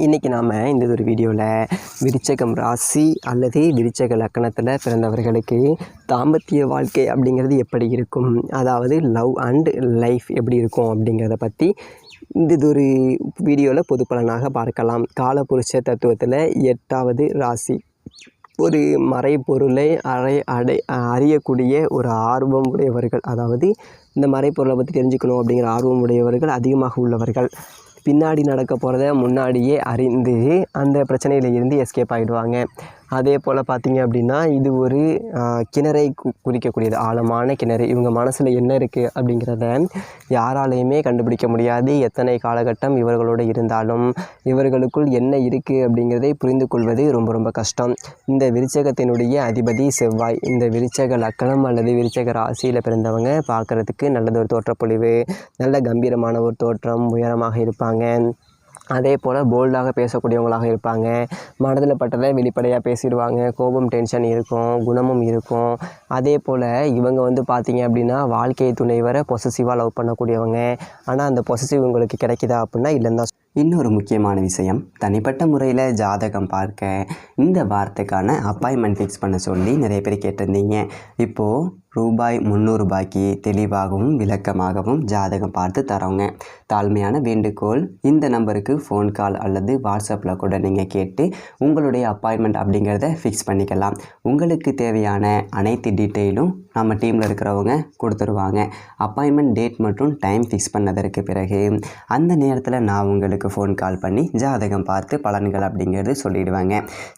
இன்றைக்கி நாம் இந்த ஒரு வீடியோவில் விருச்சகம் ராசி அல்லது விருச்சக லக்கணத்தில் பிறந்தவர்களுக்கு தாம்பத்திய வாழ்க்கை அப்படிங்கிறது எப்படி இருக்கும்? அதாவது லவ் அண்ட் லைஃப் எப்படி இருக்கும் அப்படிங்கிறத பற்றி இந்த இது ஒரு வீடியோவில் பொது பலனாக பார்க்கலாம். காலபுருஷ தத்துவத்தில் எட்டாவது ராசி. ஒரு மறைப்பொருளை அறை அடை அறியக்கூடிய ஒரு ஆர்வம் உடையவர்கள் அதாவது இந்த மறைப்பொருளை பற்றி தெரிஞ்சுக்கணும் அப்படிங்கிற ஆர்வம் உடையவர்கள் அதிகமாக உள்ளவர்கள். பின்னாடி நடக்க போகிறத முன்னாடியே அறிந்து அந்த பிரச்சனையில இருந்து எஸ்கேப் ஆகிடுவாங்க அதே போல் பார்த்தீங்க அப்படின்னா இது ஒரு கிணறை கு குறிக்கக்கூடியது. ஆழமான கிணறு. இவங்க மனசில் என்ன இருக்குது அப்படிங்கிறத யாராலையுமே கண்டுபிடிக்க முடியாது. எத்தனை காலகட்டம் இவர்களோடு இருந்தாலும் இவர்களுக்குள் என்ன இருக்குது அப்படிங்கிறதை புரிந்து கொள்வது ரொம்ப ரொம்ப கஷ்டம். இந்த விருச்சகத்தினுடைய அதிபதி செவ்வாய். இந்த விருச்சக லக்கணம் அல்லது விருச்சக ராசியில் பிறந்தவங்க பார்க்குறதுக்கு நல்லது ஒரு தோற்றப்பொழிவு. நல்ல கம்பீரமான ஒரு தோற்றம் உயரமாக இருப்பாங்க. அதே போல் போல்டாக பேசக்கூடியவங்களாக இருப்பாங்க. மனதில் பட்டதை வெளிப்படையாக பேசிடுவாங்க. கோபம் டென்ஷன் இருக்கும் குணமும் இருக்கும். அதே போல் இவங்க வந்து பார்த்திங்க அப்படின்னா வாழ்க்கை துணைவரை பொசசிவாக லவ் பண்ணக்கூடியவங்க. ஆனால் அந்த பொசசிவ் உங்களுக்கு கிடைக்குதா அப்படின்னா இல்லைன்னு தான் இன்னொரு முக்கியமான விஷயம் தனிப்பட்ட முறையில் ஜாதகம் பார்க்க இந்த வாரத்துக்கான அப்பாயின்மெண்ட் ஃபிக்ஸ் பண்ண சொல்லி நிறைய பேர் கேட்டிருந்தீங்க. இப்போது ரூபாய் முந்நூறுபாய்க்கு தெளிவாகவும் விளக்கமாகவும் ஜாதகம் பார்த்து தரோங்க தாழ்மையான வேண்டுகோள் இந்த நம்பருக்கு ஃபோன் கால் அல்லது வாட்ஸ்அப்பில் கூட நீங்கள் கேட்டு உங்களுடைய அப்பாயின்மெண்ட் அப்படிங்கிறத ஃபிக்ஸ் பண்ணிக்கலாம். உங்களுக்கு தேவையான அனைத்து டீட்டெயிலும் நம்ம டீமில் இருக்கிறவங்க கொடுத்துருவாங்க. அப்பாயின்மெண்ட் டேட் மற்றும் டைம் ஃபிக்ஸ் பண்ணதற்கு பிறகு அந்த நேரத்தில் நான் உங்களுக்கு ஃபோன் கால் பண்ணி ஜாதகம் பார்த்து பலன்கள் அப்படிங்கிறது சொல்லிடுவாங்க.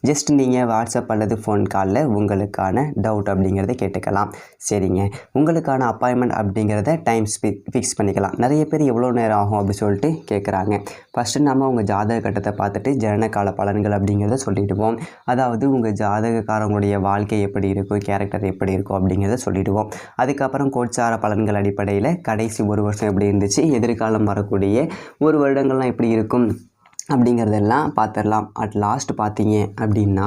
ஜஸ்ட் நீங்கள் வாட்ஸ்அப் அல்லது ஃபோன் காலில் உங்களுக்கான டவுட் அப்படிங்கிறத கேட்டுக்கலாம். சரிங்க. உங்களுக்கான அப்பாயின்மெண்ட் அப்படிங்கிறத டைம் ஃபிக்ஸ் பண்ணிக்கலாம். நிறைய பேர் எவ்வளோ நேரம் ஆகும் அப்படி சொல்லிட்டு கேட்குறாங்க ஃபஸ்ட்டு நம்ம உங்கள் ஜாதக கட்டத்தை பார்த்துட்டு ஜனனகால பலன்கள் அப்படிங்கிறத சொல்லிடுவோம். அதாவது உங்கள் ஜாதகக்காரங்களுடைய வாழ்க்கை எப்படி இருக்கும் கேரக்டர் எப்படி இருக்கும் அப்படிங்கிறத சொல்லிடுவோம். அதுக்கப்புறம் கோட்சார பலன்கள் அடிப்படையில் கடைசி ஒரு வருஷம் எப்படி இருந்துச்சு எதிர்காலம் வரக்கூடிய ஒரு வருடங்கள்லாம் எப்படி இருக்கும் அப்படிங்கிறதெல்லாம் பார்த்துடலாம். அட் லாஸ்ட் பார்த்தீங்க அப்படின்னா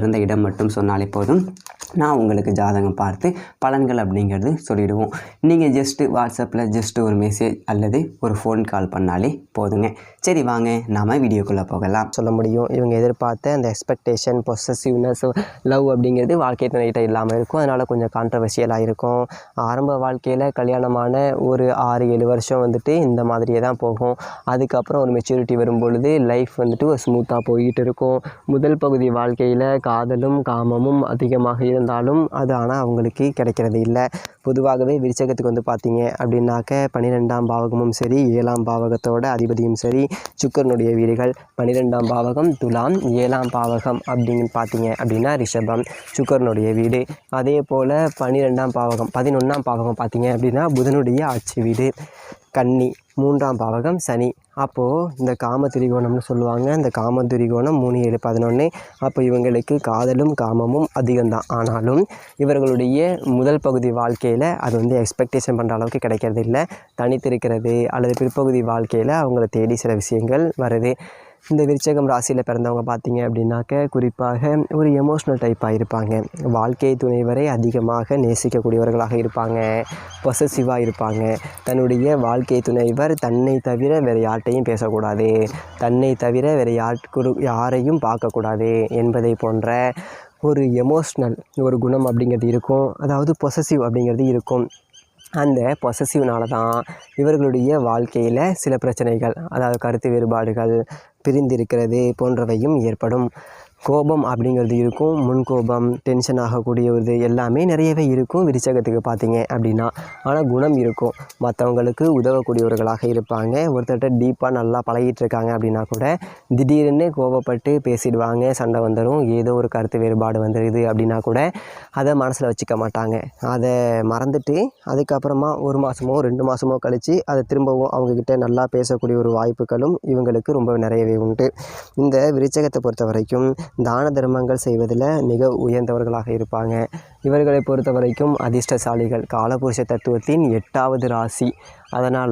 பிறந்த இடம் மட்டும் சொன்னாலே போதும். நான் உங்களுக்கு ஜாதகம் பார்த்து பலன்கள் அப்படிங்கிறது சொல்லிவிடுவோம் நீங்கள் ஜஸ்ட்டு வாட்ஸ்அப்பில் ஜஸ்ட்டு ஒரு மெசேஜ் அல்லது ஒரு ஃபோன் கால் பண்ணாலே போதுங்க. சரி வாங்க நாம் வீடியோக்குள்ளே போகலாம். சொல்ல முடியும். இவங்க எதிர்பார்த்த அந்த எக்ஸ்பெக்டேஷன் பொசசிவ்னஸ் லவ் அப்படிங்கிறது வாழ்க்கை துணைகிட்ட இல்லாமல் இருக்கும். அதனால் கொஞ்சம் கான்ட்ரவர்ஷியலாக இருக்கும். ஆரம்ப வாழ்க்கையில் கல்யாணமான ஒரு ஆறு ஏழு வருஷம் வந்துட்டு இந்த மாதிரியே தான் போகும். அதுக்கப்புறம் ஒரு மெச்சூரிட்டி வரும்பொழுது லைஃப் வந்துட்டு ஒரு ஸ்மூத்தாக போய்கிட்டு இருக்கும். முதல் பகுதி வாழ்க்கையில் காதலும் காமமும் அதிகமாக இருந்தாலும் அது ஆனால் அவங்களுக்கு கிடைக்கிறது இல்லை. பொதுவாகவே விருச்சகத்துக்கு வந்து பார்த்தீங்க அப்படின்னாக்க பன்னிரெண்டாம் பாவகமும் சரி ஏழாம் பாவகத்தோட அதிபதியும் சரி சுக்கரனுடைய வீடுகள் பன்னிரெண்டாம் பாவகம் துலாம் ஏழாம் பாவகம் அப்படின்னு பார்த்தீங்க அப்படின்னா ரிஷபம் சுக்கரனுடைய வீடு. அதே போல் பன்னிரெண்டாம் பாவகம் பதினொன்றாம் பாவகம் பார்த்தீங்க அப்படின்னா புதனுடைய ஆட்சி வீடு. கன்னி மூன்றாம் பாவகம் சனி. அப்போது இந்த காம திரிகோணம்னு சொல்லுவாங்க. இந்த காம திரிகோணம் மூணு ஏழு பதினொன்று அப்போ இவங்களுக்கு காதலும் காமமும் அதிகம்தான். ஆனாலும் இவர்களுடைய முதல் பகுதி வாழ்க்கையில் அது வந்து எக்ஸ்பெக்டேஷன் பண்ணுற அளவுக்கு கிடைக்கிறது இல்லை தனித்திருக்கிறது அல்லது பிற்பகுதி வாழ்க்கையில் அவங்கள தேடி சில விஷயங்கள் வருது. இந்த விருச்சகம் ராசியில் பிறந்தவங்க பார்த்தீங்க அப்படின்னாக்க குறிப்பாக ஒரு எமோஷ்னல் டைப்பாக இருப்பாங்க. வாழ்க்கை துணைவரை அதிகமாக நேசிக்கக்கூடியவர்களாக இருப்பாங்க. பொசசிவாக இருப்பாங்க. தன்னுடைய வாழ்க்கை துணைவர் தன்னை தவிர வேறு யார்கிட்டையும் பேசக்கூடாது. தன்னை தவிர வேறு யாருக்கு யாரையும் பார்க்கக்கூடாது என்பதை போன்ற ஒரு எமோஷ்னல் ஒரு குணம் அப்படிங்கிறது இருக்கும். அதாவது பொசசிவ் அப்படிங்கிறது இருக்கும். அந்த பொசசிவ்னால தான் இவர்களுடைய வாழ்க்கையில் சில பிரச்சனைகள் அதாவது கருத்து வேறுபாடுகள் பிரிந்திருக்கிறது போன்றவையும் ஏற்படும். கோபம் அப்படிங்கிறது இருக்கும். முன்கோபம் டென்ஷன் ஆகக்கூடிய இது எல்லாமே நிறையவே இருக்கும். விருச்சகத்துக்கு பார்த்தீங்க அப்படின்னா. ஆனால் குணம் இருக்கும். மற்றவங்களுக்கு உதவக்கூடியவர்களாக இருப்பாங்க. ஒருத்தர்கிட்ட டீப்பாக நல்லா பழகிட்டு இருக்காங்க அப்படின்னா கூட திடீர்னு கோபப்பட்டு பேசிடுவாங்க. சண்டை வந்துடும் ஏதோ ஒரு கருத்து வேறுபாடு வந்துடுது அப்படின்னா கூட அதை மனசில் வச்சுக்க மாட்டாங்க. அதை மறந்துட்டு அதுக்கப்புறமா ஒரு மாதமோ ரெண்டு மாதமோ கழித்து அதை திரும்பவும் அவங்கக்கிட்ட நல்லா பேசக்கூடிய ஒரு வாய்ப்புகளும் இவங்களுக்கு ரொம்ப நிறையவே உண்டு. இந்த விருச்சகத்தை பொறுத்த வரைக்கும் தான தர்மங்கள் செய்வதில் மிக உயர்ந்தவர்களாக இருப்பாங்க. இவர்களை பொறுத்த வரைக்கும் அதிர்ஷ்டசாலிகள். காலபுருஷ தத்துவத்தின் எட்டாவது ராசி. அதனால்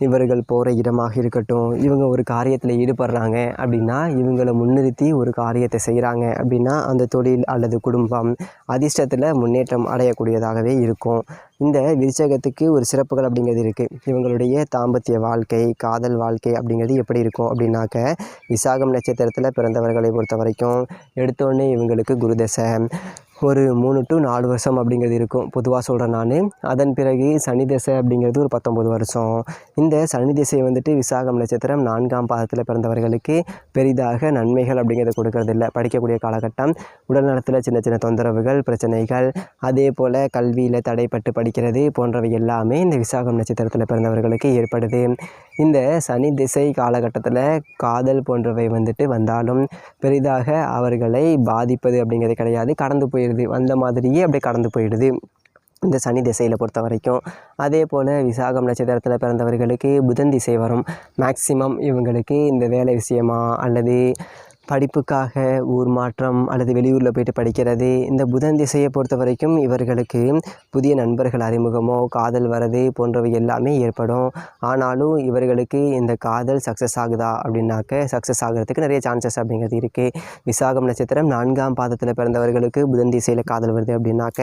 இவர்கள் போகிற இடமாக இருக்கட்டும் இவங்க ஒரு காரியத்தில் ஈடுபடுறாங்க அப்படின்னா இவங்களை முன்னிறுத்தி ஒரு காரியத்தை செய்கிறாங்க அப்படின்னா அந்த தொழில் அல்லது குடும்பம் அதிர்ஷ்டத்தில் முன்னேற்றம் அடையக்கூடியதாகவே இருக்கும். இந்த விருச்சகத்துக்கு ஒரு சிறப்புகள் அப்படிங்கிறது இருக்குது இவங்களுடைய தாம்பத்திய வாழ்க்கை காதல் வாழ்க்கை அப்படிங்கிறது எப்படி இருக்கும் அப்படின்னாக்க விசாகம் நட்சத்திரத்தில் பிறந்தவர்களை பொறுத்த வரைக்கும் எடுத்தோடனே இவங்களுக்கு குருதசை ஒரு மூணு டு நாலு வருஷம் அப்படிங்கிறது இருக்கும். பொதுவாக சொல்கிறேன் நான். அதன் பிறகு சனி திசை அப்படிங்கிறது ஒரு பத்தொம்பது வருஷம். இந்த சனி திசை வந்துட்டு விசாகம் நட்சத்திரம் நான்காம் பாதத்தில் பிறந்தவர்களுக்கு பெரிதாக நன்மைகள் அப்படிங்கிறது கொடுக்கறதில்ல. படிக்கக்கூடிய காலகட்டம் உடல் நலத்தில் சின்ன சின்ன தொந்தரவுகள் பிரச்சனைகள் அதே போல் கல்வியில் தடைப்பட்டு படிக்கிறது போன்றவை எல்லாமே இந்த விசாகம் நட்சத்திரத்தில் பிறந்தவர்களுக்கு ஏற்படுது. இந்த சனி திசை காலகட்டத்தில் காதல் போன்றவை வந்துட்டு வந்தாலும் பெரிதாக அவர்களை பாதிப்பது அப்படிங்கிறது கிடையாது. கடந்து போயிடுது. வந்த மாதிரியே அப்படியே கடந்து போயிடுது. இந்த சனி திசையில் பொறுத்த வரைக்கும். அதே போல் விசாகம் நட்சத்திரத்தில் பிறந்தவர்களுக்கு புதன் திசை வரும். மேக்சிமம் இவங்களுக்கு இந்த வேலை விஷயமா அல்லது படிப்புக்காக ஊர் மாற்றம் அல்லது வெளியூரில் போயிட்டு படிக்கிறது இந்த புதன் திசையை பொறுத்த வரைக்கும் இவர்களுக்கு புதிய நண்பர்கள் அறிமுகமோ காதல் வரது போன்றவை எல்லாமே ஏற்படும். ஆனாலும் இவர்களுக்கு இந்த காதல் சக்ஸஸ் ஆகுதா அப்படின்னாக்க சக்ஸஸ் ஆகிறதுக்கு நிறைய சான்சஸ் அப்படிங்கிறது இருக்குது விசாகம் நட்சத்திரம் நான்காம் பாதத்தில் பிறந்தவர்களுக்கு புதன் திசையில் காதல் வருது அப்படின்னாக்க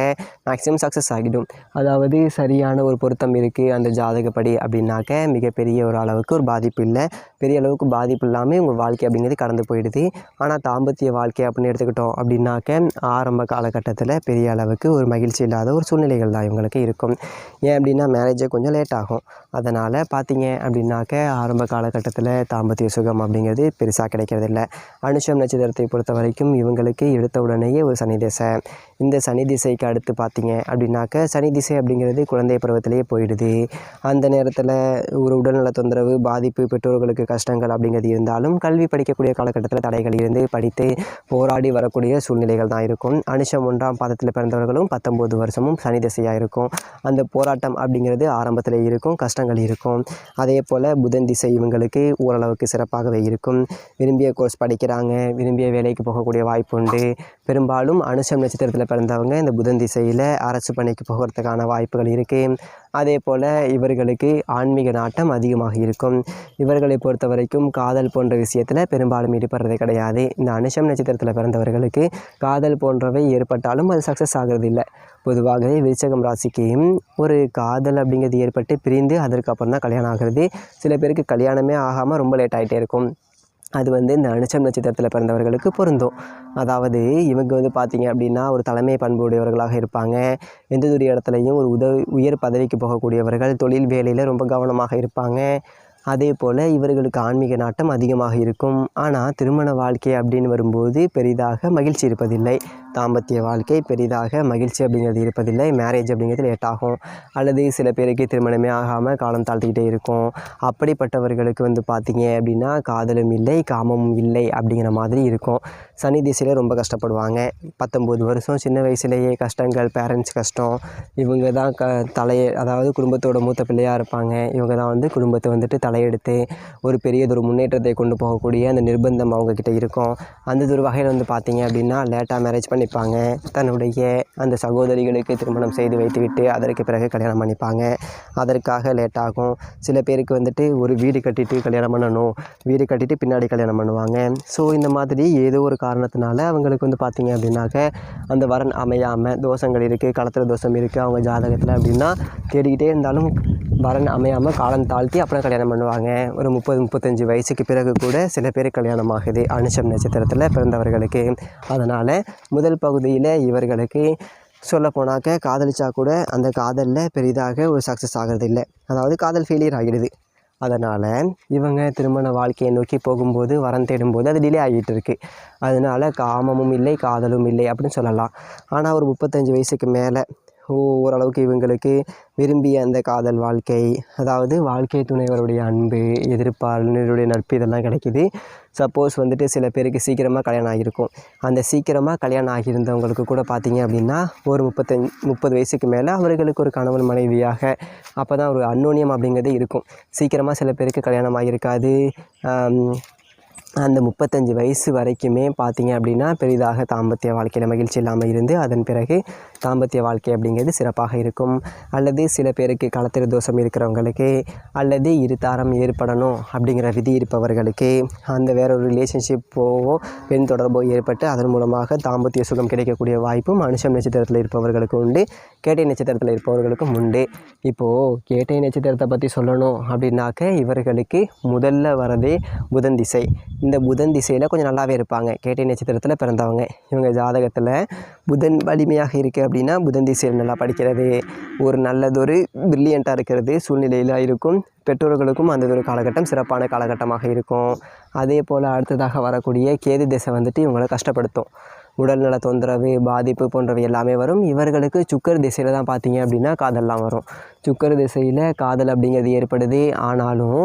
மேக்ஸிமம் சக்ஸஸ் ஆகிடும். அதாவது சரியான ஒரு பொருத்தம் இருக்குது அந்த ஜாதகப்படி அப்படின்னாக்க மிகப்பெரிய ஒரு அளவுக்கு ஒரு பாதிப்பு இல்லை. பெரிய அளவுக்கு பாதிப்பு இல்லாமல் உங்கள் வாழ்க்கை அப்படிங்கிறது கடந்து போயிடுது. ஆனால் தாம்பத்திய வாழ்க்கை அப்படின்னு எடுத்துக்கிட்டோம் அப்படின்னாக்க ஆரம்ப காலகட்டத்தில் பெரிய அளவுக்கு ஒரு மகிழ்ச்சி இல்லாத ஒரு சூழ்நிலைகள் தான் இவங்களுக்கு இருக்கும். ஏன் அப்படின்னா மேரேஜே கொஞ்சம் லேட் ஆகும். அதனால் பார்த்தீங்க அப்படின்னாக்க ஆரம்ப காலகட்டத்தில் தாம்பத்திய சுகம் அப்படிங்கிறது பெருசாக கிடைக்கிறதில்ல. அனுஷம் நட்சத்திரத்தை பொறுத்த வரைக்கும் இவங்களுக்கு எடுத்த உடனேயே ஒரு சனி திசை. இந்த சனி திசைக்கு அடுத்து பார்த்தீங்க அப்படின்னாக்க சனி திசை அப்படிங்கிறது குழந்தை பருவத்திலேயே போயிடுது. அந்த நேரத்தில் ஒரு உடல்நல தொந்தரவு பாதிப்பு பெற்றோர்களுக்கு கஷ்டங்கள் அப்படிங்கிறது இருந்தாலும் கல்வி படிக்கக்கூடிய காலகட்டத்தில் தடைகள் இருந்து படித்து போராடி வரக்கூடிய சூழ்நிலைகள் தான் இருக்கும். அனுஷம் ஒன்றாம் பாதத்தில் பிறந்தவர்களும் பத்தொம்போது வருஷமும் சனி திசையாக இருக்கும். அந்த போராட்டம் அப்படிங்கிறது ஆரம்பத்தில் இருக்கும் கஷ்டங்கள் இருக்கும். அதே போல் புதன் திசை இவங்களுக்கு ஓரளவுக்கு சிறப்பாகவே இருக்கும். விரும்பிய கோர்ஸ் படிக்கிறாங்க விரும்பிய வேலைக்கு போகக்கூடிய வாய்ப்பு உண்டு. பெரும்பாலும் அனுஷம் நட்சத்திரத்தில் பிறந்தவங்க இந்த புதன் திசையில் அரசு பணிக்கு போகிறதுக்கான வாய்ப்புகள் இருக்குது அதே போல் இவர்களுக்கு ஆன்மீக நாட்டம் அதிகமாக இருக்கும். இவர்களை பொறுத்த வரைக்கும் காதல் போன்ற விஷயத்தில் பெரும்பாலும் ஈடுபடுறது கிடையாது. இந்த அனுஷம் நட்சத்திரத்தில் பிறந்தவர்களுக்கு காதல் போன்றவை ஏற்பட்டாலும் அது சக்ஸஸ் ஆகிறது இல்லை பொதுவாகவே விருச்சகம் ராசிக்கு ஒரு காதல் அப்படிங்கிறது ஏற்பட்டு பிரிந்து அதற்கப்புறம் தான் கல்யாணம் ஆகிறது. சில பேருக்கு கல்யாணமே ஆகாமல் ரொம்ப லேட் ஆகிட்டே இருக்கும். அது வந்து இந்த அனுஷம் நட்சத்திரத்தில் பிறந்தவர்களுக்கு பொருந்தும். அதாவது இவங்க வந்து பார்த்திங்க அப்படின்னா ஒரு தலைமை பண்பு உடையவர்களாக இருப்பாங்க. எந்த ஒரு இடத்துலையும் ஒரு உதவி உயர் பதவிக்கு போகக்கூடியவர்கள் தொழில் வேலையில் ரொம்ப கவனமாக இருப்பாங்க. அதே போல் இவர்களுக்கு ஆன்மீக நாட்டம் அதிகமாக இருக்கும். ஆனால் திருமண வாழ்க்கை அப்படின்னு வரும்போது பெரிதாக மகிழ்ச்சி இருப்பதில்லை. தாம்பத்திய வாழ்க்கை பெரிதாக மகிழ்ச்சி அப்படிங்கிறது இருப்பதில்லை. மேரேஜ் அப்படிங்கிறது லேட் ஆகும். அல்லது சில பேருக்கு திருமணமே ஆகாமல் காலம் தாழ்த்திக்கிட்டே இருக்கும். அப்படிப்பட்டவர்களுக்கு வந்து பார்த்திங்க அப்படின்னா காதலும் இல்லை காமமும் இல்லை அப்படிங்கிற மாதிரி இருக்கும். சனி திசையில் ரொம்ப கஷ்டப்படுவாங்க. பத்தொம்போது வருஷம் சின்ன வயசுலேயே கஷ்டங்கள் பேரண்ட்ஸ் கஷ்டம் இவங்க தான் க தலையை அதாவது குடும்பத்தோட மூத்த பிள்ளையாக இருப்பாங்க. இவங்க தான் வந்து குடும்பத்தை வந்துட்டு தலையெடுத்து ஒரு பெரியதொரு முன்னேற்றத்தை கொண்டு போகக்கூடிய அந்த நிர்பந்தம் அவங்கக்கிட்ட இருக்கும். அந்த ஒரு வகையில் வந்து பார்த்தீங்க அப்படின்னா லேட்டாக மேரேஜ் பண்ணிப்பாங்க. தன்னுடைய அந்த சகோதரிகளுக்கு திருமணம் செய்து வைத்துவிட்டு அதற்கு பிறகு கல்யாணம் பண்ணிப்பாங்க. அதற்காக லேட்டாகும் சில பேருக்கு வந்துட்டு ஒரு வீடு கட்டிட்டு கல்யாணம் பண்ணணும். வீடு கட்டிட்டு பின்னாடி கல்யாணம் பண்ணுவாங்க. ஸோ இந்த மாதிரி ஏதோ ஒரு காரணத்தினால அவங்களுக்கு வந்து பார்த்திங்க அப்படின்னாக்க அந்த வரன் அமையாமல் தோஷங்கள் இருக்குது களத்தில் தோஷம் இருக்குது அவங்க ஜாதகத்தில் அப்படின்னா தேடிக்கிட்டே இருந்தாலும் வரன் அமையாமல் காலம் தாழ்த்தி அப்புறம் கல்யாணம் பண்ணுவாங்க. ஒரு முப்பது முப்பத்தஞ்சு வயசுக்கு பிறகு கூட சில பேர் கல்யாணம் ஆகுது அனுஷம் நட்சத்திரத்தில் பிறந்தவர்களுக்கு. அதனால் முதல் பகுதியில் இவர்களுக்கு சொல்ல போனாக்க காதலிச்சா கூட அந்த காதலில் பெரிதாக ஒரு சக்ஸஸ் ஆகிறது இல்லை அதாவது காதல் ஃபெயிலியர் ஆகிடுது. அதனால் இவங்க திருமண வாழ்க்கையை நோக்கி போகும்போது வரம் தேடும்போது அது டிலே ஆகிட்டு இருக்கு அதனால காமமும் இல்லை காதலும் இல்லை அப்படின்னு சொல்லலாம். ஆனால் ஒரு முப்பத்தஞ்சு வயசுக்கு மேலே ஓ ஓரளவுக்கு இவங்களுக்கு விரும்பிய அந்த காதல் வாழ்க்கை அதாவது வாழ்க்கை துணைவருடைய அன்பு எதிர்ப்பாளருடைய நட்பு இதெல்லாம் கிடைக்கிது. சப்போஸ் வந்துட்டு சில பேருக்கு சீக்கிரமாக கல்யாணம் ஆகியிருக்கும். அந்த சீக்கிரமாக கல்யாணம் ஆகியிருந்தவங்களுக்கு கூட பார்த்தீங்க அப்படின்னா ஒரு முப்பத்தஞ்சு முப்பது வயசுக்கு மேலே அவர்களுக்கு ஒரு கணவன் மனைவியாக அப்போ தான் ஒரு அன்னோனியம் அப்படிங்கிறது இருக்கும். சீக்கிரமாக சில பேருக்கு கல்யாணம் ஆகியிருக்காது. அந்த முப்பத்தஞ்சு வயசு வரைக்குமே பார்த்தீங்க அப்படின்னா பெரிதாக தாம்பத்திய வாழ்க்கையில் மகிழ்ச்சி இல்லாமல் இருந்து அதன் பிறகு தாம்பத்திய வாழ்க்கை அப்படிங்கிறது சிறப்பாக இருக்கும். அல்லது சில பேருக்கு களத்திர தோஷம் இருக்கிறவங்களுக்கு அல்லது இருதாரம் ஏற்படணும் அப்படிங்கிற விதி இருப்பவர்களுக்கு அந்த வேற ஒரு ரிலேஷன்ஷிப்போ பெண் தொடர்போ ஏற்பட்டு அதன் மூலமாக தாம்பத்திய சுகம் கிடைக்கக்கூடிய வாய்ப்பும் மனுஷம் நட்சத்திரத்தில் இருப்பவர்களுக்கு உண்டு. கேட்டை நட்சத்திரத்தில் இருப்பவர்களுக்கும் உண்டு. இப்போது கேட்டை நட்சத்திரத்தை பற்றி சொல்லணும் அப்படின்னாக்க இவர்களுக்கு முதல்ல வரதே புதன் திசை. இந்த புதன் திசையில் கொஞ்சம் நல்லாவே இருப்பாங்க. கேட்டை நட்சத்திரத்தில் பிறந்தவங்க. இவங்க ஜாதகத்தில் புதன் வலிமையாக இருக்குது அப்படின்னா புதன் திசையில் நல்லா படிக்கிறது ஒரு நல்லதொரு பிரில்லியண்ட்டாக இருக்கிறது சூழ்நிலையில் இருக்கும். பெற்றோர்களுக்கும் அந்த ஒரு காலகட்டம் சிறப்பான காலகட்டமாக இருக்கும். அதே போல் அடுத்ததாக வரக்கூடிய கேது திசை வந்துட்டு இவங்களை கஷ்டப்படுத்தும். உடல்நல தொந்தரவு பாதிப்பு போன்றவை எல்லாமே வரும். இவர்களுக்கு சுக்கர் திசையில் தான் பார்த்தீங்க அப்படின்னா காதல்லாம் வரும். சுக்கர் திசையில் காதல் அப்படிங்கிறது ஏற்படுது. ஆனாலும்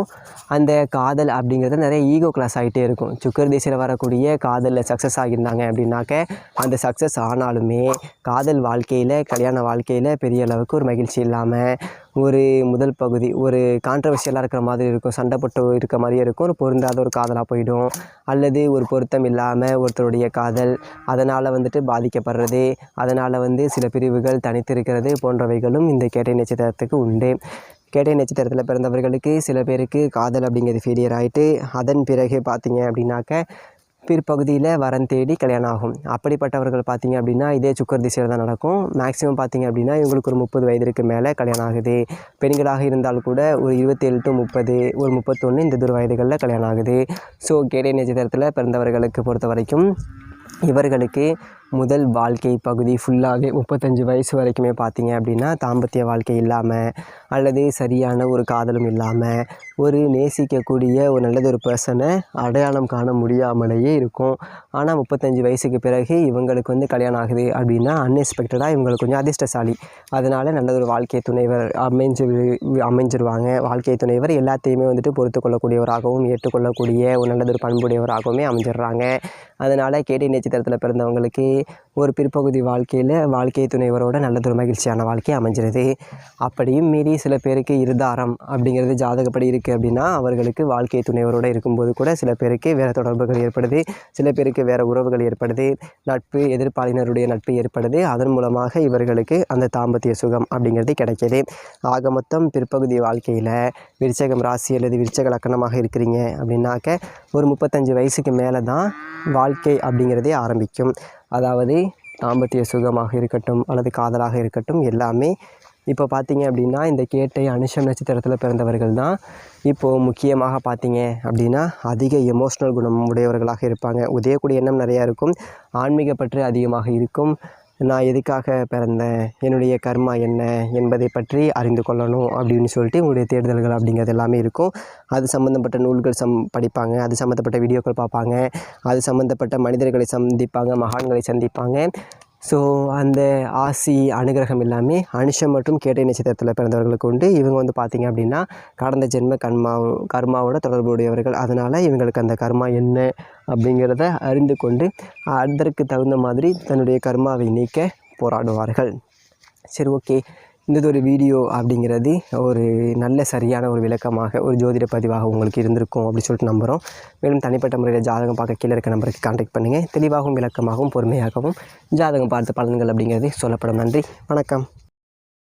அந்த காதல் அப்படிங்கிறது நிறைய ஈகோ கிளாஸ் ஆகிட்டே இருக்கும். சுக்கர் திசையில் வரக்கூடிய காதலில் சக்ஸஸ் ஆகியிருந்தாங்க அப்படின்னாக்க அந்த சக்ஸஸ் ஆனாலுமே காதல் வாழ்க்கையில் கல்யாண வாழ்க்கையில் பெரிய அளவுக்கு ஒரு மகிழ்ச்சி இல்லாமல் ஒரு முதல் பகுதி ஒரு கான்ட்ரவர்ஷியலாக இருக்கிற மாதிரி இருக்கும் சண்டை போட்டு இருக்க மாதிரியே இருக்கும் ஒரு பொருந்தாத ஒரு காதலாக போயிடும் அல்லது ஒரு பொருத்தம் இல்லாமல் ஒருத்தருடைய காதல் அதனால் வந்துட்டு பாதிக்கப்படுறது அதனால் வந்து சில பிரிவுகள் தனித்து இருக்கிறது போன்றவைகளும் இந்த கேட்டை நட்சத்திரத்துக்கு உண்டு. கேட்டை நட்சத்திரத்தில் பிறந்தவர்களுக்கு சில பேருக்கு காதல் அப்படிங்கிறது ஃபெயிலியர் ஆகிட்டு அதன் பிறகு பார்த்தீங்க அப்படின்னாக்க பிற்பகுதியில் வரன் தேடி கல்யாணம் ஆகும். அப்படிப்பட்டவர்கள் பார்த்திங்க அப்படின்னா இதே சுக்கர் திசையில் தான் நடக்கும். மேக்ஸிமம் பார்த்தீங்க அப்படின்னா இவங்களுக்கு ஒரு முப்பது வயதிற்கு மேலே கல்யாணம் ஆகுது. பெண்களாக இருந்தால் கூட ஒரு இருபத்தேழு டு முப்பது ஒரு முப்பத்தொன்று இந்த தூர வயதுகளில் கல்யாணம் ஆகுது. ஸோ கேடை நட்சத்திரத்தில் பிறந்தவர்களுக்கு பொறுத்த வரைக்கும் இவர்களுக்கு முதல் வாழ்க்கை பகுதி ஃபுல்லாகவே முப்பத்தஞ்சு வயசு வரைக்குமே பார்த்தீங்க அப்படின்னா தாம்பத்திய வாழ்க்கை இல்லாமல் அல்லது சரியான ஒரு காதலும் இல்லாமல் ஒரு நேசிக்கக்கூடிய ஒரு நல்லது ஒரு பர்சனை அடையாளம் காண முடியாமலேயே இருக்கும். ஆனால் முப்பத்தஞ்சு வயசுக்கு பிறகு இவங்களுக்கு வந்து கல்யாணம் ஆகுது அப்படின்னா அன்எக்ஸ்பெக்டடாக இவங்களுக்கு கொஞ்சம் அதிர்ஷ்டசாலி. அதனால் நல்லது ஒரு வாழ்க்கை துணைவர் அமைஞ்சு அமைஞ்சிருவாங்க. வாழ்க்கை துணைவர் எல்லாத்தையுமே வந்துட்டு பொறுத்து கொள்ளக்கூடியவராகவும் ஏற்றுக்கொள்ளக்கூடிய ஒரு நல்லதொரு பண்புடையவராகவுமே அமைஞ்சிடுறாங்க. அதனால் கேடி நட்சத்திரத்தில் பிறந்தவங்களுக்கு ஒரு பிற்பகுதி வாழ்க்கையில் வாழ்க்கை துணைவரோட நல்லதொரு மகிழ்ச்சியான வாழ்க்கை அமைஞ்சிருது. அப்படியும் மீறி சில பேருக்கு இருதாரம் அப்படிங்கிறது ஜாதகப்படி இருக்குது அப்படின்னா அவர்களுக்கு வாழ்க்கை துணைவரோடு இருக்கும்போது கூட சில பேருக்கு வேறு தொடர்புகள் ஏற்படுது சில பேருக்கு வேறு உறவுகள் ஏற்படுது நட்பு எதிர்ப்பாளினருடைய நட்பு ஏற்படுது. அதன் மூலமாக இவர்களுக்கு அந்த தாம்பத்திய சுகம் அப்படிங்கிறது கிடைக்கிது. ஆக மொத்தம் பிற்பகுதி வாழ்க்கையில் விருச்சகம் ராசி அல்லது விருச்சக லக்கணமாக இருக்கிறீங்க அப்படின்னாக்க ஒரு முப்பத்தஞ்சு வயசுக்கு மேலே தான் வாழ்க்கை அப்படிங்கிறதே ஆரம்பிக்கும். அதாவது தாம்பத்திய சுகமாக இருக்கட்டும் அல்லது காதலாக இருக்கட்டும் எல்லாமே இப்போ பார்த்தீங்க அப்படின்னா இந்த கேட்டை அனுஷம் நட்சத்திரத்தில் பிறந்தவர்கள் தான். இப்போது முக்கியமாக பார்த்தீங்க அப்படின்னா அதிக எமோஷ்னல் குணம் உடையவர்களாக இருப்பாங்க. உதயக்கூடிய எண்ணம் நிறையா இருக்கும். ஆன்மீக பற்று அதிகமாக இருக்கும். நான் எதுக்காக பிறந்தேன்? என்னுடைய கர்மா என்ன? என்பதை பற்றி அறிந்து கொள்ளணும் அப்படின்னு சொல்லிட்டு உங்களுடைய தேடுதல்கள் அப்படிங்கிறது எல்லாமே இருக்கும். அது சம்மந்தப்பட்ட நூல்கள் சம் படிப்பாங்க. அது சம்மந்தப்பட்ட வீடியோக்கள் பார்ப்பாங்க. அது சம்மந்தப்பட்ட மனிதர்களை சந்திப்பாங்க மகான்களை சந்திப்பாங்க. ஸோ அந்த ஆசி அனுகிரகம் எல்லாமே அனுஷம் மற்றும் கேட்டை நட்சத்திரத்தில் பிறந்தவர்களுக்கு உண்டு. இவங்க வந்து பார்த்திங்க அப்படின்னா கடந்த ஜென்ம கர்மா கர்மாவோட தொடர்புடையவர்கள். அதனால் இவங்களுக்கு அந்த கர்மா என்ன அப்படிங்கிறத அறிந்து கொண்டு அதற்கு தகுந்த மாதிரி தன்னுடைய கர்மாவை நீக்க போராடுவார்கள். சரி ஓகே இந்த ஒரு வீடியோ அப்படிங்கிறது ஒரு நல்ல சரியான ஒரு விளக்கமாக ஒரு ஜோதிட பதிவாக உங்களுக்கு இருந்திருக்கும் அப்படின்னு சொல்லிட்டு நம்புகிறோம் மேலும் தனிப்பட்ட முறையில் ஜாதகம் பார்க்க கீழே இருக்க நம்பருக்கு கான்டாக்ட் பண்ணுங்கள் தெளிவாகவும் விளக்கமாகவும் பொறுமையாகவும் ஜாதகம் பார்த்த பலன்கள் அப்படிங்கிறது சொல்லப்படும். நன்றி. வணக்கம்.